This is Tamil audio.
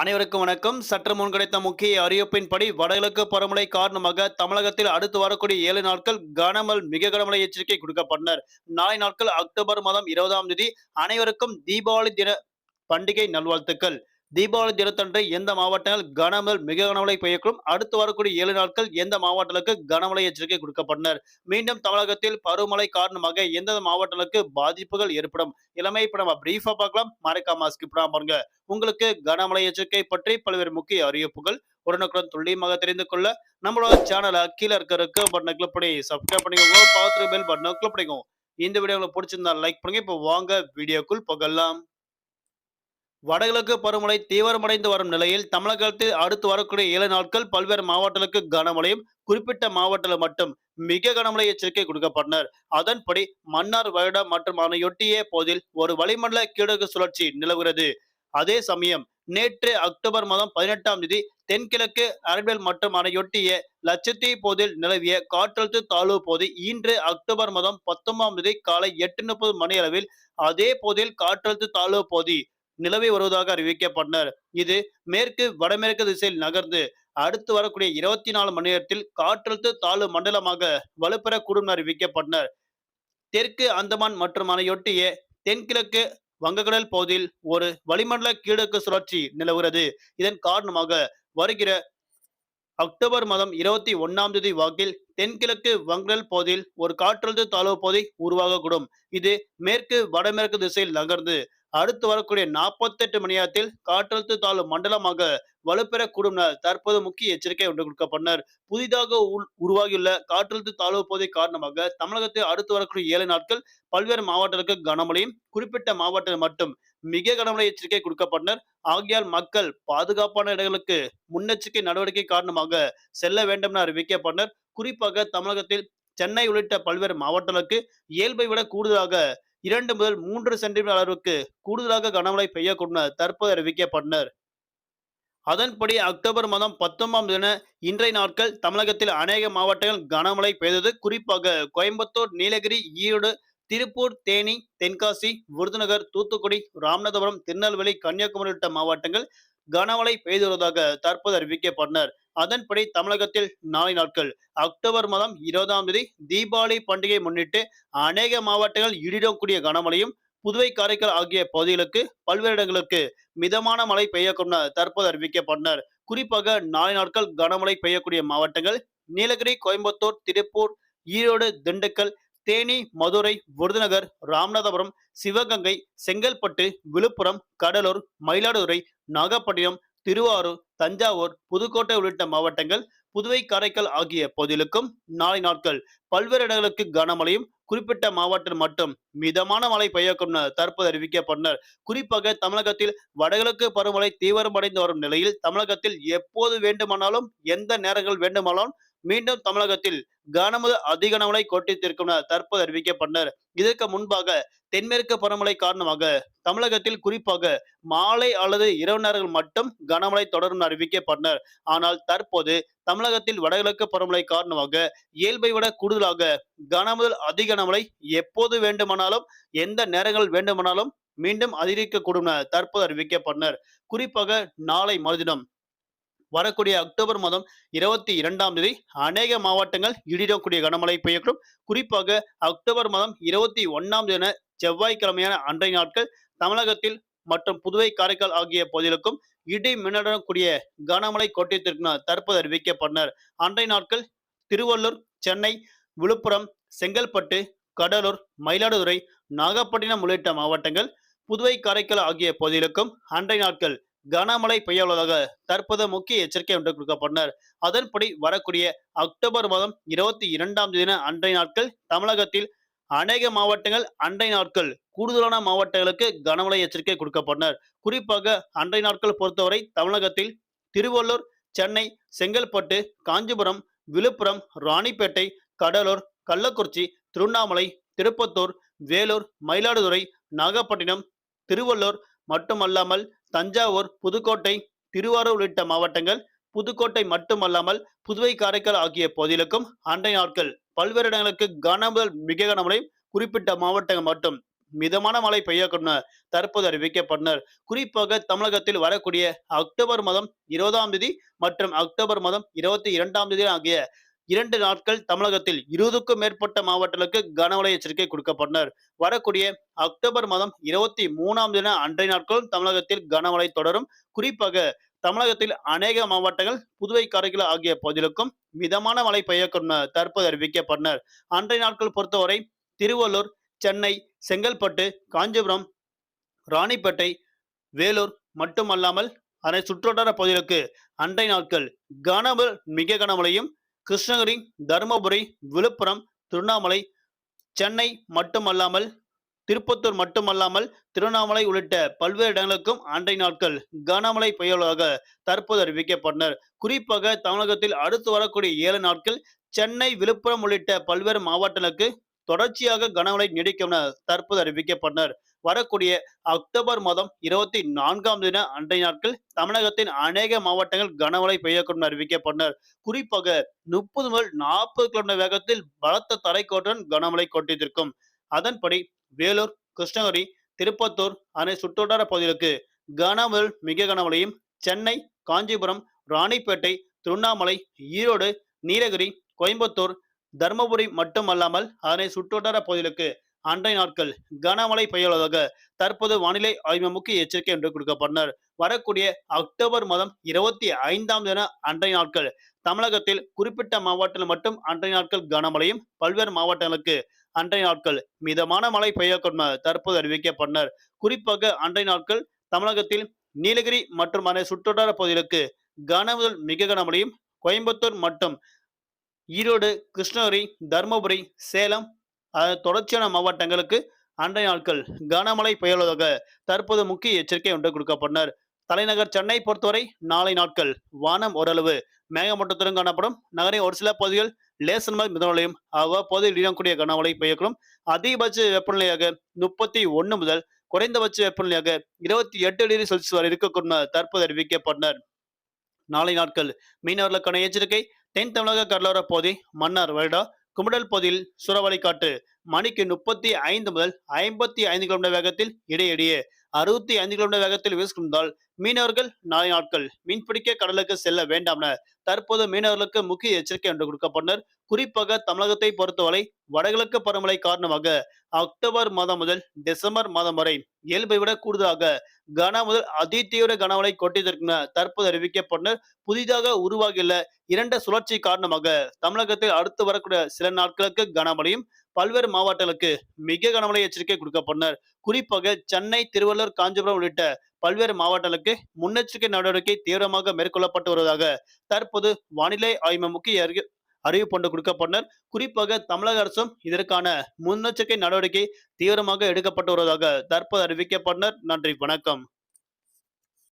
அனைவருக்கும் வணக்கம். சற்று முன் கிடைத்த முக்கிய அறிவிப்பின்படி வடகிழக்கு பருவமழை காரணமாக தமிழகத்தில் அடுத்து வரக்கூடிய ஏழு நாட்கள் கனமல் மிக கனமழை எச்சரிக்கை கொடுக்கப்பட்டனர். நாளை நாட்கள் அக்டோபர் மாதம் இருபதாம் தேதி அனைவருக்கும் தீபாவளி தின பண்டிகை நல்வாழ்த்துக்கள். தீபாவளி தினத்தன்று எந்த மாவட்டங்கள் கனமல் மிக கனமழை பெய்யக்கூடும்? அடுத்து வரக்கூடிய ஏழு நாட்கள் எந்த மாவட்டங்களுக்கு கனமழை எச்சரிக்கை கொடுக்கப்பட்டனர்? மீண்டும் தமிழகத்தில் பருவமழை காரணமாக எந்தெந்த மாவட்டங்களுக்கு பாதிப்புகள் ஏற்படும்? இளமை இப்ப நம்ம பிரீஃபா பார்க்கலாம். மறக்காம ஸ்கிப் பாருங்க. உங்களுக்கு கனமழை எச்சரிக்கை பற்றி பல்வேறு முக்கிய அறிவிப்புகள் உடனுக்குடன் துல்லியமாக தெரிந்து கொள்ள நம்மளோட சேனலை கீழே இருக்க பட்டனை கிளிக் பண்ணி சப்ஸ்கிரைப் பண்ணிக்கோங்க. பார்த்து பெல் பட்டனை கிளிக் பண்ணிக்கோங்க. இந்த வீடியோ உங்களுக்கு பிடிச்சிருந்தா லைக் பண்ணுங்க. இப்போ வாங்க வீடியோக்குள் போகலாம். வடகிழக்கு பருவமழை தீவிரமடைந்து வரும் நிலையில் தமிழகத்தில் அடுத்து வரக்கூடிய ஏழு நாட்கள் பல்வேறு மாவட்டங்களுக்கு கனமழையும் குறிப்பிட்ட மாவட்டத்தில் மட்டும் மிக கனமழை எச்சரிக்கை கொடுக்கப்பட்டனர். அதன்படி மன்னார் வருடம் மற்றும் அதனையொட்டிய போதில் ஒரு வளிமண்டல கீழகு சுழற்சி நிலவுகிறது. அதே சமயம் நேற்று அக்டோபர் மாதம் பதினெட்டாம் தேதி தென்கிழக்கு அரபியல் மற்றும் அதனையொட்டிய லட்சத்தீவு போதில் நிலவிய காற்றழுத்த தாழ்வு போது இன்று அக்டோபர் மாதம் பத்தொன்பதாம் தேதி காலை எட்டு முப்பது மணி அளவில் அதே போதில் காற்றழுத்த தாழ்வு போதி நிலவி வருவதாக அறிவிக்கப்பட்டனர் இது மேற்கு வடமேற்கு திசையில் நகர்ந்து அடுத்து வரக்கூடிய இருபத்தி நாலு மணி நேரத்தில் காற்றழுத்த தாழ்வு மண்டலமாக வலுப்பெறக்கூடும் என அறிவிக்கப்பட்டனர் தெற்கு அந்தமான் மற்றும் அணையொட்டிய தென்கிழக்கு வங்கக்கடல் பகுதியில் ஒரு வளிமண்டல கீழக்கு சுழற்சி நிலவுகிறது. இதன் காரணமாக வருகிற அக்டோபர் மாதம் இருபத்தி ஒன்னாம் தேதி வாக்கில் தென்கிழக்கு வங்கடல் பகுதியில் ஒரு காற்றழுத்த தாழ்வு பகுதி உருவாகக்கூடும். இது மேற்கு வடமேற்கு திசையில் நகர்ந்து அடுத்து வரக்கூடிய நாற்பத்தெட்டு மணி நேரத்தில் காற்றழுத்த தாழ்வு மண்டலமாக வலுப்பெறக்கூடும் என தற்போது முக்கிய எச்சரிக்கை ஒன்று கொடுக்கப்பட்டனர் புதிதாக உள்- உருவாகியுள்ள காற்றழுத்த தாழ்வு பகுதி காரணமாக தமிழகத்தில் அடுத்து வரக்கூடிய ஏழு நாட்கள் பல்வேறு மாவட்டங்களுக்கு கனமழையும் குறிப்பிட்ட மாவட்டத்தில் மட்டும் மிக கனமழை எச்சரிக்கை கொடுக்கப்பட்டனர் ஆகையால் மக்கள் பாதுகாப்பான இடங்களுக்கு முன்னெச்சரிக்கை நடவடிக்கை காரணமாக செல்ல வேண்டும் என அறிவிக்கப்பட்டனர் குறிப்பாக தமிழகத்தில் சென்னை உள்ளிட்ட பல்வேறு மாவட்டங்களுக்கு இயல்பை விட கூடுதலாக இரண்டு முதல் மூன்று சென்டிமீட்டர் அளவுக்கு கூடுதலாக கனமழை பெய்யக்கூடும் தற்போது அறிவிக்கப்பட்டனர். அதன்படி அக்டோபர் மாதம் பத்தொன்பதாம் தின இன்றைய நாட்கள் தமிழகத்தில் அநேக மாவட்டங்கள் கனமழை பெய்தது. குறிப்பாக கோயம்புத்தூர் நீலகிரி ஈரோடு திருப்பூர் தேனி தென்காசி விருதுநகர் தூத்துக்குடி ராமநாதபுரம் திருநெல்வேலி கன்னியாகுமரி உள்ளிட்ட மாவட்டங்கள் கனமழை பெய்து வருவதாக தற்போது அறிவிக்கப்பட்டனர். அதன்படி தமிழகத்தில் நாளை நாட்கள் அக்டோபர் மாதம் இருபதாம் தேதி தீபாவளி பண்டிகை முன்னிட்டு அநேக மாவட்டங்கள் இடிடக்கூடிய கனமழையும் புதுவை காரைக்கால் ஆகிய பகுதிகளுக்கு பல்வேறு இடங்களுக்கு மிதமான மழை பெய்யக்கூடும் தற்போது அறிவிக்கப்பட்டனர். குறிப்பாக நாளை நாட்கள் கனமழை பெய்யக்கூடிய மாவட்டங்கள் நீலகிரி கோயம்புத்தூர் திருப்பூர் ஈரோடு திண்டுக்கல் தேனி மதுரை விருதுநகர் ராமநாதபுரம் சிவகங்கை செங்கல்பட்டு விழுப்புரம் கடலூர் மயிலாடுதுறை நாகப்பட்டினம் திருவாரூர் தஞ்சாவூர் புதுக்கோட்டை உள்ளிட்ட மாவட்டங்கள் புதுவை காரைக்கால் ஆகிய பகுதிகளுக்கும் நாளை நாட்கள் பல்வேறு இடங்களுக்கு கனமழையும் குறிப்பிட்ட மாவட்டம் மட்டும் மிதமான மழை பெய்யக்கும் தற்போது அறிவிக்கப்பட்டனர் குறிப்பாக தமிழகத்தில் வடகிழக்கு பருவமழை தீவிரமடைந்து வரும் நிலையில் தமிழகத்தில் எப்போது வேண்டுமானாலும் எந்த நேரங்கள் வேண்டுமானாலும் மீண்டும் தமிழகத்தில் கனமழை அதிக கனமழை கொட்டித்திருக்கும் என தற்போது அறிவிக்கப்பட்டனர். இதற்கு முன்பாக தென்மேற்கு பருவமழை காரணமாக தமிழகத்தில் குறிப்பாக மாலை அல்லது இரவு நேரங்கள் மட்டும் கனமழை தொடரும் அறிவிக்கப்பட்டனர். ஆனால் தற்போது தமிழகத்தில் வடகிழக்கு பருவமழை காரணமாக இயல்பை விட கூடுதலாக கனமுதல் அதிக கனமழை எப்போது வேண்டுமானாலும் எந்த நேரங்கள் வேண்டுமானாலும் மீண்டும் அதிகரிக்கக்கூடும் என தற்போது அறிவிக்கப்பட்டனர். குறிப்பாக நாளை மறுதினம் வரக்கூடிய அக்டோபர் மாதம் இருபத்தி இரண்டாம் தேதி அநேக மாவட்டங்கள் இடிடக்கூடிய கனமழை பெய்யக்கூடும். குறிப்பாக அக்டோபர் மாதம் இருபத்தி ஒன்னாம் தேதி செவ்வாய்க்கிழமையான அன்றைய நாட்கள் தமிழகத்தில் மற்றும் புதுவை காரைக்கால் ஆகிய பகுதிகளுக்கும் இடி மின்னலுடன் கூடிய கனமழை கோட்டத்திற்கு தற்போது அறிவிக்கப்பட்டனர். அன்றைய நாட்கள் திருவள்ளூர் சென்னை விழுப்புரம் செங்கல்பட்டு கடலூர் மயிலாடுதுறை நாகப்பட்டினம் உள்ளிட்ட மாவட்டங்கள் புதுவை காரைக்கால் ஆகிய பகுதிகளுக்கும் அன்றைய நாட்கள் கனமழை பெய்ய உள்ளதாக தற்போது முக்கிய எச்சரிக்கை ஒன்று கொடுக்கப்பட்டனர் அதன்படி வரக்கூடிய அக்டோபர் மாதம் இருபத்தி இரண்டாம் தேதி அன்றைய நாட்கள் தமிழகத்தில் அநேக மாவட்டங்கள் அண்டை நாட்கள் கூடுதலான மாவட்டங்களுக்கு கனமழை எச்சரிக்கை கொடுக்கப்பட்டனர் குறிப்பாக அன்றைய நாட்கள் பொறுத்தவரை தமிழகத்தில் திருவள்ளூர் சென்னை செங்கல்பட்டு காஞ்சிபுரம் விழுப்புரம் ராணிப்பேட்டை கடலூர் கள்ளக்குறிச்சி திருவண்ணாமலை திருப்பத்தூர் வேலூர் மயிலாடுதுறை நாகப்பட்டினம் திருவள்ளூர் மட்டுமல்லாமல் தஞ்சாவூர் புதுக்கோட்டை திருவாரூர் உள்ளிட்ட மாவட்டங்கள் புதுக்கோட்டை மட்டுமல்லாமல் புதுவை காரைக்கால் ஆகிய பகுதிகளுக்கும் அண்டை நாட்கள் பல்வேறு இடங்களுக்கு கனமுதல் மிக கனமழையும் குறிப்பிட்ட மாவட்டங்கள் மட்டும் மிதமான மழை பெய்யக்கூடும் தற்போது அறிவிக்கப்பட்டனர். குறிப்பாக தமிழகத்தில் வரக்கூடிய அக்டோபர் மாதம் இருபதாம் தேதி மற்றும் அக்டோபர் மாதம் இருபத்தி இரண்டாம் தேதி ஆகிய இரண்டு நாட்கள் தமிழகத்தில் இருபதுக்கும் மேற்பட்ட மாவட்டங்களுக்கு கனமழை எச்சரிக்கை கொடுக்கப்பட்டனர். வரக்கூடிய அக்டோபர் மாதம் இருபத்தி மூணாம் தின அன்றைய நாட்களும் தமிழகத்தில் கனமழை தொடரும். குறிப்பாக தமிழகத்தில் அநேக மாவட்டங்கள் புதுவை காரைக்குடி ஆகிய பகுதிகளுக்கும் மிதமான மழை பெய்யக்கூடும் தற்போது அறிவிக்கப்பட்டனர். அன்றைய நாட்கள் பொறுத்தவரை திருவள்ளூர் சென்னை செங்கல்பட்டு காஞ்சிபுரம் ராணிப்பேட்டை வேலூர் மட்டுமல்லாமல் அதனை சுற்றுவட்டார பகுதிகளுக்கு அன்றைய நாட்கள் கனமழை மிக கனமழையும் கிருஷ்ணகிரி தருமபுரி விழுப்புரம் திருவண்ணாமலை சென்னை மட்டுமல்லாமல் திருப்பத்தூர் மட்டுமல்லாமல் திருவண்ணாமலை உள்ளிட்ட பல்வேறு இடங்களுக்கும் அன்றைய நாட்கள் கனமழை பெய்யுள்ளதாக தற்போது அறிவிக்கப்பட்டனர். குறிப்பாக தமிழகத்தில் அடுத்து வரக்கூடிய ஏழு நாட்கள் சென்னை விழுப்புரம் உள்ளிட்ட பல்வேறு மாவட்டங்களுக்கு தொடர்ச்சியாக கனமழை நீடிக்கும் என தற்போது அறிவிக்கப்பட்டனர். வரக்கூடிய அக்டோபர் மாதம் இருபத்தி நான்காம் தின அன்றைய நாட்கள் தமிழகத்தின் அநேக மாவட்டங்கள் கனமழை பெய்யக்கூடும் அறிவிக்கப்பட்டனர். குறிப்பாக முப்பது முதல் நாற்பது கிலோமீட்டர் வேகத்தில் பலத்த தரைக்கோட்டுடன் கனமழை கொட்டியிருக்கும் அதன்படி வேலூர் கிருஷ்ணகிரி திருப்பத்தூர் அணை சுற்றுவட்டார பகுதிகளுக்கு கனமுதல் மிக கனமழையும் சென்னை காஞ்சிபுரம் ராணிப்பேட்டை திருவண்ணாமலை ஈரோடு நீலகிரி கோயம்புத்தூர் தருமபுரி மட்டுமல்லாமல் அதனை சுற்றுவட்டார பகுதிகளுக்கு அன்றைய நாட்கள் கனமழை பெய்யுள்ளதாக தற்போது வானிலை ஆய்வு முக்கிய எச்சரிக்கை என்று கொடுக்கப்பட்டனர். வரக்கூடிய அக்டோபர் மாதம் இருபத்தி ஐந்தாம் தின அன்றைய நாட்கள் தமிழகத்தில் குறிப்பிட்ட மாவட்டத்தில் மட்டும் அன்றைய நாட்கள் கனமழையும் பல்வேறு மாவட்டங்களுக்கு அன்றைய நாட்கள் மிதமான மழை பெய்யக்கூடும் தற்போது அறிவிக்கப்பட்டனர். குறிப்பாக அன்றைய நாட்கள் தமிழகத்தில் நீலகிரி மற்றும் அதனை சுற்றுவட்டார பகுதிகளுக்கு கன முதல் மிக கனமழையும் கோயம்புத்தூர் மற்றும் ஈரோடு கிருஷ்ணகிரி தருமபுரி சேலம் தொடர்ச்சியான மாவட்டங்களுக்கு அன்றைய நாட்கள் கனமழை பெய்யுள்ளதாக தற்போது முக்கிய எச்சரிக்கை ஒன்று கொடுக்கப்பட்டனர் தலைநகர் சென்னை பொறுத்தவரை நாளை நாட்கள் வானம் ஓரளவு மேகமூட்டத்துடன் காணப்படும். நகரின் ஒரு சில பகுதிகள் லேசன் முதல் மிதமலையும் அவ்வப்போது இடியக்கூடிய கனமழை பெய்யக்கூடும். அதிகபட்ச வெப்பநிலையாக முப்பத்தி ஒன்று முதல் குறைந்தபட்ச வெப்பநிலையாக இருபத்தி எட்டு டிகிரி செல்சியஸ் வரை இருக்கக்கூடும் தற்போது அறிவிக்கப்பட்டனர் நாளை நாட்கள் மீனவர்களுக்கான எச்சரிக்கை தென் தமிழக கடலோர பகுதி மன்னார் வருடா குமுடல் பகுதியில் சூறாவளி காற்று மணிக்கு முப்பத்தி ஐந்து முதல் ஐம்பத்தி ஐந்து கிலோமீட்டர் வேகத்தில் இடையிடையே அறுபத்தி ஐந்து கிலோமீட்டர் வேகத்தில் வீசுகின்றால் மீனவர்கள் நாளை நாட்கள் மீன்பிடிக்க கடலுக்கு செல்ல வேண்டாம் என தற்போது மீனவர்களுக்கு முக்கிய எச்சரிக்கை ஒன்று கொடுக்கப்பட்டனர். குறிப்பாக தமிழகத்தை பொறுத்தவரை வடகிழக்கு பருவமழை காரணமாக அக்டோபர் மாதம் முதல் டிசம்பர் மாதம் வரை இயல்பை விட கூடுதலாக கன முதல் அதிதீவிர கனமழை கொட்டியதற்கு தற்போது அறிவிக்கப்பட்டனர். புதிதாக உருவாகியுள்ள இரண்டு சுழற்சி காரணமாக தமிழகத்தில் அடுத்து வரக்கூடிய சில நாட்களுக்கு கனமழையும் பல்வேறு மாவட்டங்களுக்கு மிக கனமழை எச்சரிக்கை கொடுக்கப்பட்டனர் குறிப்பாக சென்னை திருவள்ளூர் காஞ்சிபுரம் உள்ளிட்ட பல்வேறு மாவட்டங்களுக்கு முன்னெச்சரிக்கை நடவடிக்கை தீவிரமாக மேற்கொள்ளப்பட்டு வருவதாக தற்போது வானிலை ஆய்வு முக்கிய அறிவிப்பு ஒன்று கொடுக்கப்பட்டனர் குறிப்பாக தமிழக அரசும் இதற்கான முன்னெச்சரிக்கை நடவடிக்கை தீவிரமாக எடுக்கப்பட்டு வருவதாக தற்போது அறிவிக்கப்பட்டனர். நன்றி வணக்கம்.